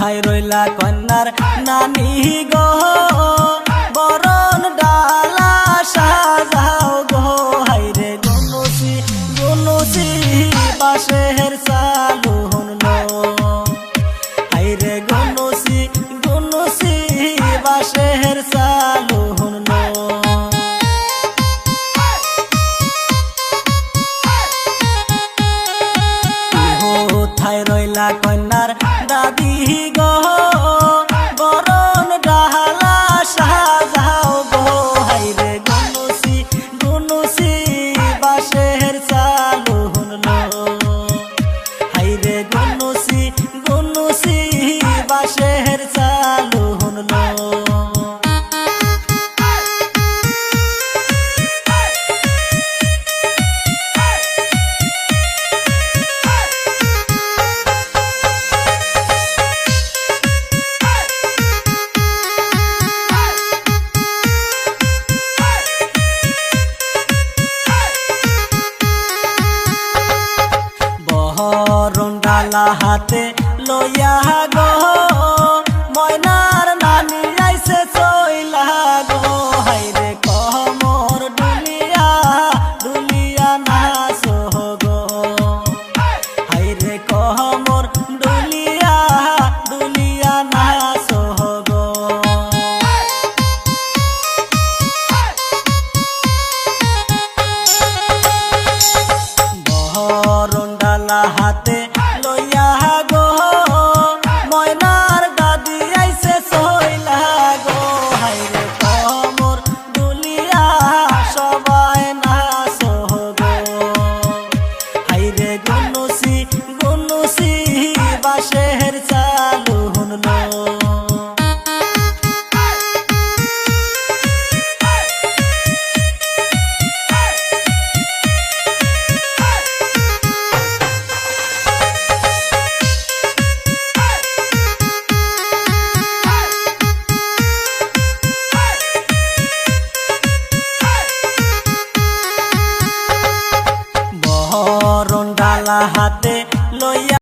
কোথায় রইলা কন্যার নানি গো? 一个。খেলা হাতে লইয়া গো, ময়নার নানি আইছে চইলা গো। হাইরে কহ মোর দুলিয়া দুলিয়া না সহ গো। হাইরে কহ মোর দুলিয়া দুলিয়া না সহ গো। বহরণ হাতে ডালা হাতে লইয়া